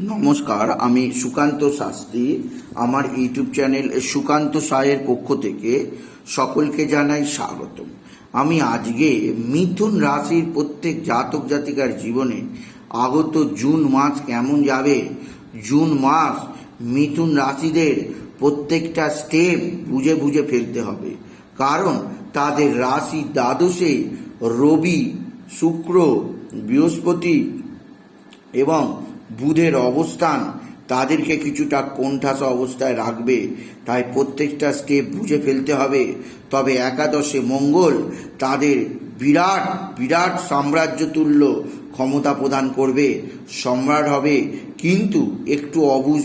নমস্কার, আমি সুকান্ত শাস্ত্রী। আমার ইউটিউব চ্যানেল সুকান্ত সায়ের পক্ষ থেকে সকলকে জানাই স্বাগতম। আমি আজকে মিথুন রাশির প্রত্যেক জাতক জাতিকার জীবনে আগত জুন মাস কেমন যাবে? জুন মাস মিথুন রাশিদের প্রত্যেকটা স্টেপ বুঝে বুঝে ফেলতে হবে। কারণ তাদের রাশি দ্বাদশে রবি, শুক্র, বৃহস্পতি এবং বুধের অবস্থান, তাদেরকে কিছুটা কোণঠাসা অবস্থায় রাখবে। তাই প্রত্যেকটা স্টেপ বুঝে ফেলতে হবে। তবে একাদশে মঙ্গল তাদের বিরাট বিরাট সাম্রাজ্য তুল্য ক্ষমতা প্রদান করবে। সম্রাট হবে, কিন্তু একটু অবুজ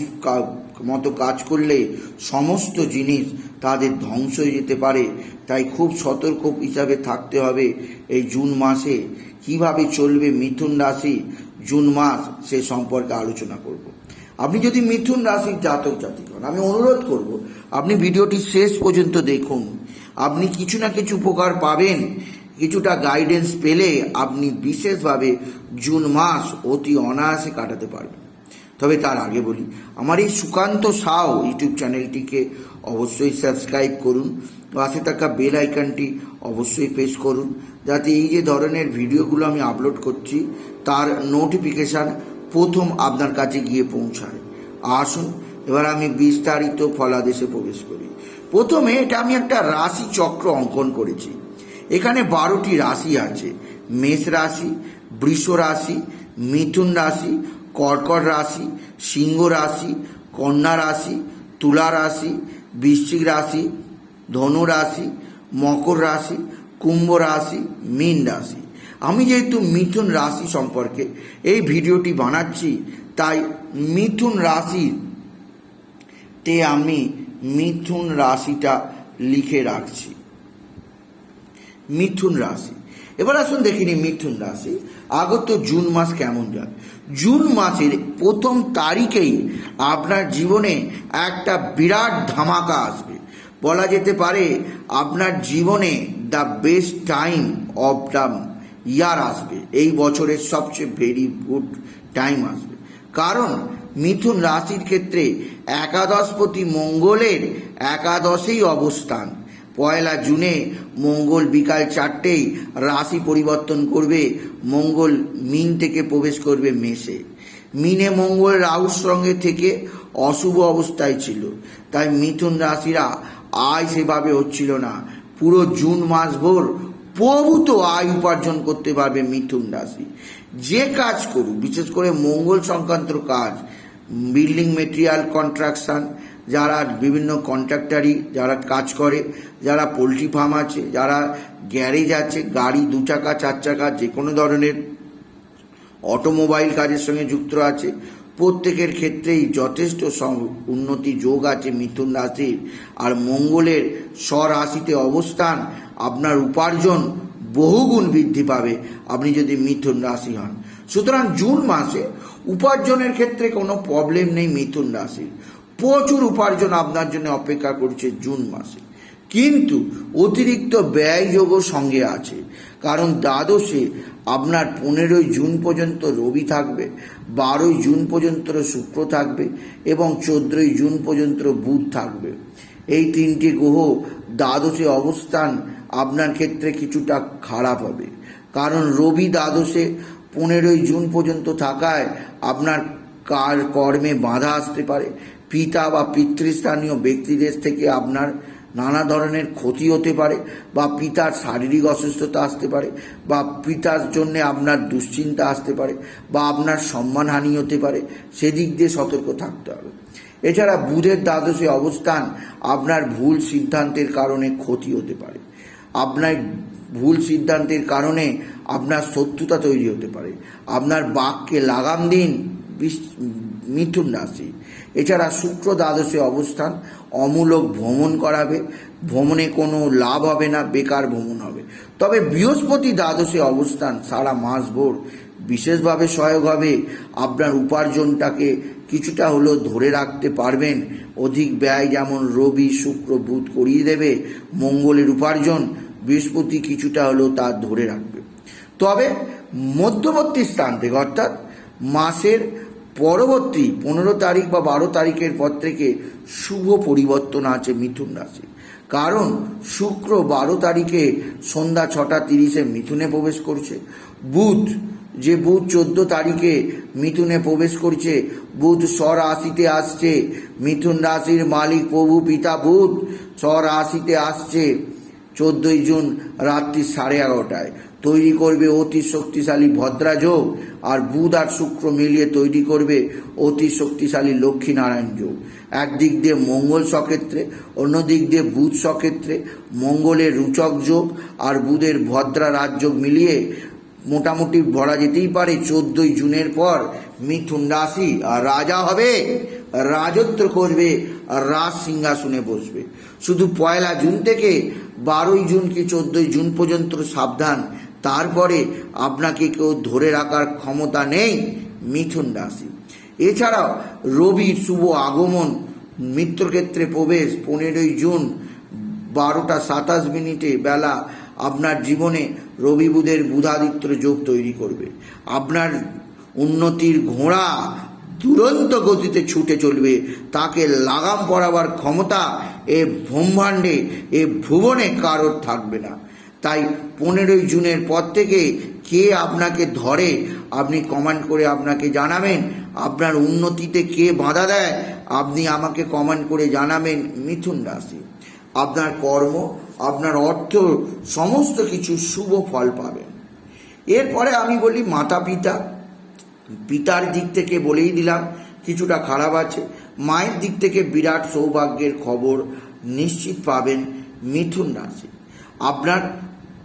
মতো কাজ করলে সমস্ত জিনিস তাদের ধ্বংস হয়ে যেতে পারে। তাই খুব সতর্ক হিসাবে থাকতে হবে এই জুন মাসে। কীভাবে চলবে মিথুন রাশি? জুন মাস সে সম্পর্কে আলোচনা করব। আপনি যদি মিথুন রাশির জাতক জাতিক আমি অনুরোধ করব, আপনি ভিডিওটি শেষ পর্যন্ত দেখুন। আপনি কিছু না কিছু উপকার পাবেন। কিছুটা গাইডেন্স পেলে আপনি বিশেষভাবে জুন মাস অতি অনায়াসে কাটাতে পারবেন। তবে তার আগে বলি, আমার এই সুকান্ত সাও ইউটিউব চ্যানেলটিকে অবশ্যই সাবস্ক্রাইব করুন। পাশে থাকা বেল আইকনটি অবশ্যই প্রেস করুন। যাতে এই যে ধরনের ভিডিওগুলো আমি আপলোড করছি, তার নোটিফিকেশান প্রথম আপনার কাছে গিয়ে পৌঁছায়। আসুন, এবার আমি বিস্তারিত ফলাদেশে প্রবেশ করি। প্রথমে এটা আমি একটা রাশি চক্র অঙ্কন করেছি। এখানে বারোটি রাশি আছে। মেষ রাশি, বৃষ রাশি, মিথুন রাশি, কর্কট রাশি, সিংহ রাশি, কন্যা রাশি, তুলা রাশি, বৃশ্চিক রাশি, ধনু রাশি মকর রাশি, কুম্ভ রাশি, মীন রাশি। আমি যেহেতু মিথুন রাশি সম্পর্কে এই ভিডিওটি বানাচ্ছি, তাই মিথুন রাশি তে আমি মিথুন রাশিটা লিখে রাখছি। মিথুন রাশি। এবার আসুন দেখিনি মিথুন রাশি। আগত জুন মাস কেমন যায়? জুন মাসের প্রথম তারিখেই আপনার জীবনে একটা বিরাট ধামাকা আসবে। বলা যেতে পারে আপনার জীবনে the best time of the year আসবে। এই বছরের সবচেয়ে ভেরি গুড টাইম আসবে। কারণ মিথুন রাশির ক্ষেত্রে একাদশপতি মঙ্গলের একাদশেই অবস্থান। পয়লা জুনে মঙ্গল বিকাল চারটেই রাশি পরিবর্তন করবে। মঙ্গল মিন থেকে প্রবেশ করবে মেষে। মিনে মঙ্গল রাহুর সঙ্গে থেকে অশুভ অবস্থায় ছিল। তাই মিথুন রাশিরা আয় সেভাবে হচ্ছিল না। পুরো জুন মাস ভোর প্রভূত আয় উপার্জন করতে পারবে মিথুন রাশি। যে কাজ করুক, বিশেষ করে মঙ্গল সংক্রান্ত কাজ, বিল্ডিং মেটেরিয়াল কন্ট্রাকশন, যারা বিভিন্ন কন্ট্রাক্টারি যারা কাজ করে, যারা পোলট্রি ফার্ম আছে, যারা গ্যারেজ আছে, গাড়ি দু চাকা, চার চাকা যে কোনো ধরনের অটোমোবাইল কাজের সঙ্গে যুক্ত আছে প্রত্যেকের ক্ষেত্রেই যথেষ্ট উন্নতি যোগ আছে মিথুন রাশির। আর মঙ্গলের স্বরাশিতে অবস্থান, আপনার উপার্জন বহুগুণ বৃদ্ধি পাবে, আপনি যদি মিথুন রাশি হন। সুতরাং জুন মাসে উপার্জনের ক্ষেত্রে কোনো প্রবলেম নেই মিথুন রাশির। প্রচুর উপার্জন আপনার জন্য অপেক্ষা করছে জুন মাসে। কিন্তু অতিরিক্ত ব্যয়যোগও সঙ্গে আছে। কারণ দ্বাদশে আপনার পনেরোই জুন পর্যন্ত রবি থাকবে, বারোই জুন পর্যন্ত শুক্র থাকবে এবং চোদ্দোই জুন পর্যন্ত বুধ থাকবে। এই তিনটি গ্রহ দ্বাদশে অবস্থান আপনার ক্ষেত্রে কিছুটা খারাপ হবে। কারণ রবি দ্বাদশে পনেরোই জুন পর্যন্ত থাকায় আপনার কার কর্মে বাধা আসতে পারে। পিতা বা পিতৃস্থানীয় ব্যক্তিদের থেকে আপনার নানা ধরনের ক্ষতি হতে পারে বা পিতার শারীরিক অসুস্থতা আসতে পারে বা পিতার জন্য আপনার দুশ্চিন্তা আসতে পারে বা আপনার সম্মানহানি হতে পারে, সেদিক দিয়ে সতর্ক থাকতে হবে। এছাড়া বুধের দ্বাদশে অবস্থান আপনার ভুল সিদ্ধান্তের কারণে ক্ষতি হতে পারে। আপনার ভুল সিদ্ধান্তের কারণে আপনার শত্রুতা তৈরি হতে পারে। আপনার বাক্যে লাগাম দিন মিথুন রাশি। এছাড়া শুক্র দ্বাদশে অবস্থান, অমূলক ভ্রমণ করাবে। ভ্রমণে কোনো লাভ হবে না, বেকার ভ্রমণ হবে। তবে বৃহস্পতি দ্বাদশে অবস্থান, সারা মাস ভোর বিশেষভাবে সহায়ক হবে। আপনার উপার্জনটাকে কিছুটা হলেও ধরে রাখতে পারবেন। অধিক ব্যয় যেমন রবি, শুক্র, বুধ করিয়ে দেবে, মঙ্গলের উপার্জন বৃহস্পতি কিছুটা হলেও তা ধরে রাখবে। তবে মধ্যবর্তী স্থান থেকে অর্থাৎ মাসের পরবর্তী পনেরো তারিখ বা বারো তারিখের পর থেকে শুভ পরিবর্তন আছে মিথুন রাশি কারণ শুক্র বারো তারিখে সন্ধ্যা ছটা তিরিশে মিথুনে প্রবেশ করছে। বুধ, যে বুধ চোদ্দ তারিখে মিথুনে প্রবেশ করছে, বুধ স্বরাশিতে আসছে, মিথুন রাশির মালিক প্রভু, পিতা বুধ স্বরাশিতে আসছে, চোদ্দই জুন রাত্রি সাড়ে এগারোটায়। তৈরি করবে অতি শক্তিশালী ভদ্রা যোগ আর বুধ আর শুক্র মিলিয়ে তৈরি করবে অতি শক্তিশালী লক্ষ্মীনারায়ণ যোগ। একদিক দিয়ে মঙ্গল সক্ষেত্রে অন্য দিক দিয়ে বুধ সক্ষেত্রে মঙ্গলের রুচক যোগ আর বুধের ভদ্রা রাজযোগ মিলিয়ে মোটামুটি বলা যেতেই পারে। চোদ্দই জুনের পর মিথুন রাশি আর রাজা হবে, রাজত্ব করবে আর রাজ সিংহাসনে বসবে। শুধু পয়লা জুন থেকে বারোই জুন কি চোদ্দই জুন পর্যন্ত সাবধান। তারপরে আপনাকে কেউ ধরে রাখার ক্ষমতা নেই মিথুন রাশি। এছাড়াও রবির শুভ আগমন, মিত্রক্ষেত্রে প্রবেশ, পনেরোই জুন, বারোটা সাতাশ মিনিটে বেলা আপনার জীবনে রবি বুধের বুধাদিত্য যোগ তৈরি করবে। আপনার উন্নতির ঘোড়া দুরন্ত গতিতে ছুটে চলবে। তাকে লাগাম পড়াবার ক্ষমতা এ ব্রহ্মাণ্ডে এ ভুবনে কারোর থাকবে না। তাই পনেরোই জুনের পর থেকে কে আপনাকে ধরে আপনি কমান্ড করে আপনাকে জানাবেন। আপনার উন্নতিতে কে বাধা দেয় আপনি আমাকে কমান্ড করে জানাবেন মিথুন রাশি। আপনার কর্ম, আপনার অর্থ, সমস্ত কিছু শুভ ফল পাবেন। এরপরে আমি বলি মাতা পিতা। পিতার দিক থেকে বলেই দিলাম, কিছুটা খারাপ আছে। মায়ের দিক থেকে বিরাট সৌভাগ্যের খবর নিশ্চিত পাবেন মিথুন রাশি। আপনার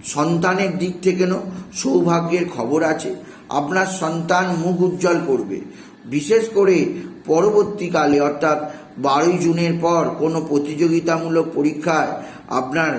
সন্তানের দিক থেকেও সৌভাগ্যের খবর আছে। আপনার সন্তান মুখ উজ্জ্বল করবে। বিশেষ করে পরবর্তীকালে, অর্থাৎ বারোই জুনের পর কোনো প্রতিযোগিতামূলক পরীক্ষায় আপনার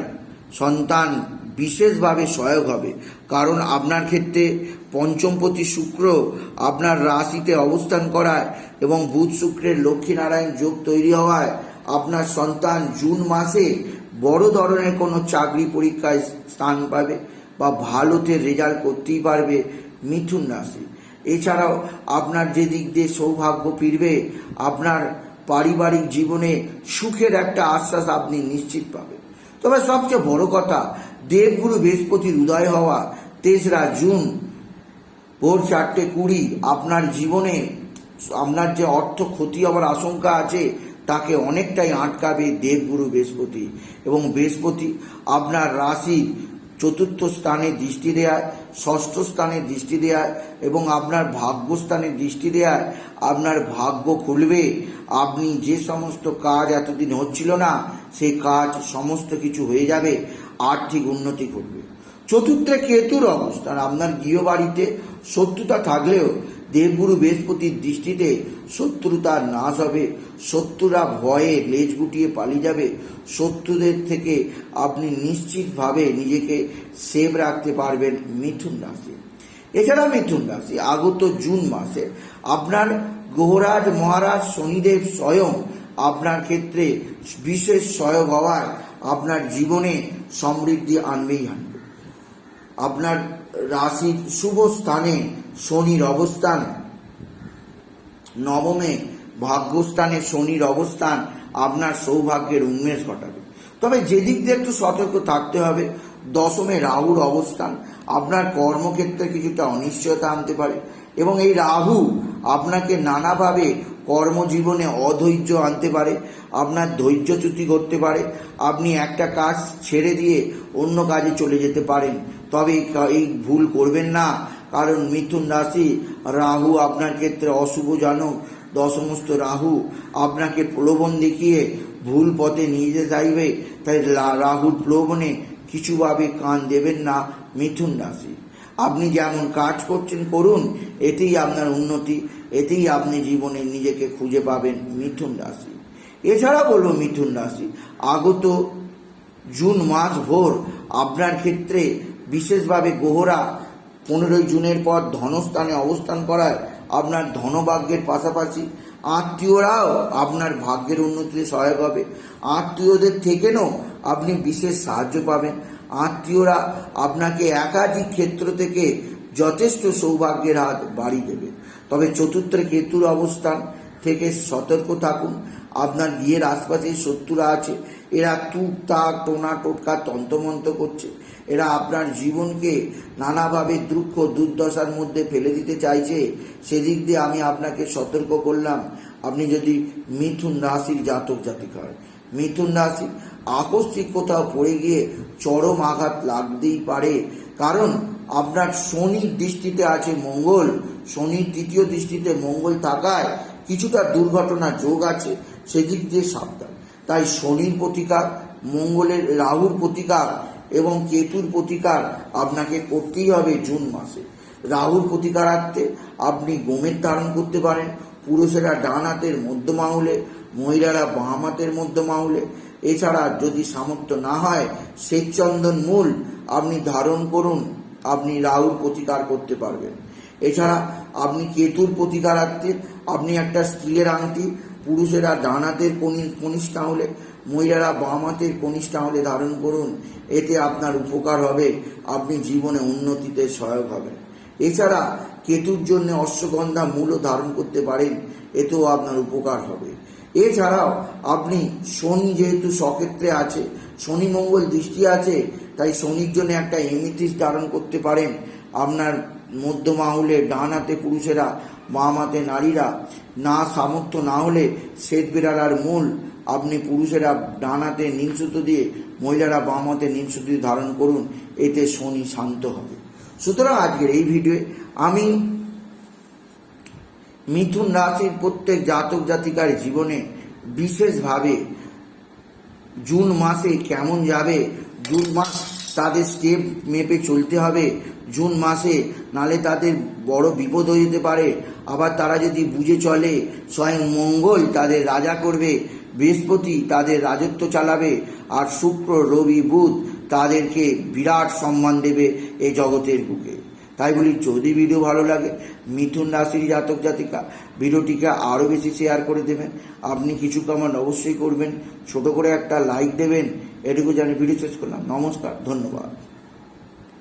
সন্তান বিশেষভাবে সহায়ক হবে। কারণ আপনার ক্ষেত্রে পঞ্চমপতি শুক্র আপনার রাশিতে অবস্থান করায় এবং বুধ শুক্রের লক্ষ্মীনারায়ণ যোগ তৈরি হওয়ায় আপনার সন্তান জুন মাসে বড় ধরনের কোনো চাকরি পরীক্ষায় স্থান পাবে বা ভালোতে রেজাল্ট করতেই পারবে মিথুন রাশি। এছাড়াও আপনার যে দিক দিয়ে সৌভাগ্য ফিরবে, আপনার পারিবারিক জীবনে সুখের একটা আশ্বাস আপনি নিশ্চিত পাবেন। তবে সবচেয়ে বড় কথা, দেবগুরু বৃহস্পতির উদয় হওয়া তেসরা জুন, ভোর চারটে কুড়ি, আপনার জীবনে, আপনার যে অর্থ ক্ষতি হওয়ার আশঙ্কা আছে তাকে অনেকটাই আটকাবে দেবগুরু বৃহস্পতি এবং বৃহস্পতি আপনার রাশির চতুর্থ স্থানে দৃষ্টি দেয় ষষ্ঠ স্থানে দৃষ্টি দেয় এবং আপনার ভাগ্যস্থানে দৃষ্টি দেয় আপনার ভাগ্য খুলবে। আপনি যে সমস্ত কাজ এতদিন হচ্ছিল না, সেই কাজ সমস্ত কিছু হয়ে যাবে, আর্থিক উন্নতি করবে চতুর্থে কেতুর অবস্থান, আপনার গৃহবাড়িতে শত্রুতা থাকলেও দেবগুরু বৃহস্পতির দৃষ্টিতে শত্রুতার নাশ হবে শত্রুরা ভয়ে লেজ গুটিয়ে পালিয়ে যাবে। শত্রুদের থেকে আপনি নিশ্চিতভাবে নিজেকে সেভ রাখতে পারবেন মিথুন রাশি। এছাড়া মিথুন রাশি, আগত জুন মাসে আপনার গ্রহরাজ মহারাজ শনিদেব স্বয়ং আপনার ক্ষেত্রে বিশেষ সহায়ক হওয়ায় আপনার জীবনে সমৃদ্ধি আনবেই আনবে। আপনার রাশির শুভ স্থানে শনির অবস্থান নবমে ভাগ্যস্থানে শনির অবস্থান আপনার সৌভাগ্যের উন্মেষ ঘটাবে। তবে যেদিক দিয়ে একটু সতর্ক থাকতে হবে, দশমে রাহুর অবস্থান আপনার কর্মক্ষেত্রে কিছুটা অনিশ্চয়তা আনতে পারে এবং এই রাহু আপনাকে নানাভাবে কর্মজীবনে অধৈর্য আনতে পারে, আপনার ধৈর্যচ্যুতি করতে পারে, আপনি একটা কাজ ছেড়ে দিয়ে অন্য কাজে চলে যেতে পারেন। তবে এই ভুল করবেন না। কারণ মিথুন রাশি রাহু আপনার ক্ষেত্রে অশুভ জানক, দশমস্ত রাহু আপনাকে প্রলোভন দেখিয়ে ভুল পথে নিয়ে যেতে চাইবে। তাই রাহুর প্রলোভনে কিছুভাবে কান দেবেন না মিথুন রাশি। আপনি যেমন কাজ করছেন, করুন, এতেই আপনার উন্নতি, এতেই আপনি জীবনে নিজেকে খুঁজে পাবেন মিথুন রাশি। এছাড়া বলব মিথুন রাশি, আগত জুন মাস ভোর আপনার ক্ষেত্রে বিশেষভাবে গ্রহরা পনেরোই জুনের পর ধনস্থানে অবস্থান করায় আপনার ধনভাগ্যের পাশাপাশি আত্মীয়রাও আপনার ভাগ্যের উন্নতিতে সহায়ক হবে। আত্মীয়দের থেকেও আপনি বিশেষ সাহায্য পাবেন। আত্মীয়রা আপনাকে একাধিক ক্ষেত্র থেকে যথেষ্ট সৌভাগ্যের হাত বাড়িয়ে দেবে। তবে চতুর্থে কেতুর অবস্থান থেকে সতর্ক থাকুন। আপনার বিয়ের আশপাশে শত্রুরা আছে। এরা তুক তাক টোনা টোটকা তন্ত্রমন্ত্র করছে। এরা আপনার জীবনকে নানাভাবে দুঃখ, দুর্দশার মধ্যে ফেলে দিতে চাইছে। সেদিক দিয়ে আমি আপনাকে সতর্ক করলাম। আপনি যদি মিথুন রাশির জাতক জাতিকা হয়, মিথুন রাশি আকস্মিক কোথাও পড়ে গিয়ে চরম আঘাত লাগতেই পারে। কারণ আপনার শনির দৃষ্টিতে আছে মঙ্গল। শনির তৃতীয় দৃষ্টিতে মঙ্গল থাকায় কিছুটা দুর্ঘটনা যোগ আছে, সেদিক দিয়ে সাবধান। তাই শনির প্রতিকার, মঙ্গলের রাহুর প্রতিকার এবং কেতুর প্রতিকার আপনাকে করতেই হবে জুন মাসে। রাহুর প্রতিকারার্থে আপনি গোমের ধারণ করতে পারেন, পুরুষেরা ডান হাতের মধ্যমা আঙুলে মহিলারা বাম হাতের মধ্যমা আঙুলে এছাড়া যদি সামর্থ্য না হয়, শ্বেতচন্দন মূল আপনি ধারণ করুন, আপনি রাহুর প্রতিকার করতে পারবেন। এছাড়া আপনি কেতুর প্রতিকারার্থে আপনি একটা স্টিলের আংটি, পুরুষেরা ডান হাতের কনি- কনিষ্ঠ আঙুলে মহিলারা বাম হাতের কনিষ্ঠ আঙুলে ধারণ করুন, এতে আপনার উপকার হবে, আপনি জীবনে উন্নতিতে সহায়ক হবেন। এছাড়া কেতুর জন্য অশ্বগন্ধা মূলও ধারণ করতে পারেন, এতেও আপনার উপকার হবে। এছাড়াও আপনি শনি যেহেতু সক্ষেত্রে আছে, শনি মঙ্গল দৃষ্টি আছে, তাই শনির জন্য একটা এমিথিস ধারণ করতে পারেন। আপনার মধ্যমা আঙুলে ডান হাতে পুরুষেরা বাম হাতে নারীরা, না সামর্থ্য না হলে শ্বেত বিড়ালার মূল আপনি পুরুষেরা ডান হাতে দিয়ে, মহিলারা বাম হাতে নীলসুতো দিয়ে ধারণ করুন, এতে শনি শান্ত হবে। সুতরাং আজকের এই ভিডিওয়ে আমি মিথুন রাশির প্রত্যেক জাতক জাতিকার জীবনে বিশেষভাবে জুন মাসে কেমন যাবে, জুন মাস তাদের স্টেপ মেপে চলতে হবে, জুন মাসে নালে তাদের বড় বিপদ হয়ে যেতে পারে, আবার তারা যদি বুঝে চলে, স্বয়ং মঙ্গল তাদের রাজা করবে বৃহস্পতি তাদের রাজত্ব চালাবে আর শুক্র, রবি, বুধ তাদেরকে বিরাট সম্মান দেবে এই জগতের বুকে। তাই বলি, যদি ভিডিও ভালো লাগে, মিথুন রাশির জাতক জাতিকা, ভিডিওটিকে আরও বেশি শেয়ার করে দেবেন। আপনি কিছু কমেন্ট অবশ্যই করবেন। ছোট করে একটা লাইক দেবেন। এটুকু জানি ভিডিও শেষ করলাম। নমস্কার, ধন্যবাদ।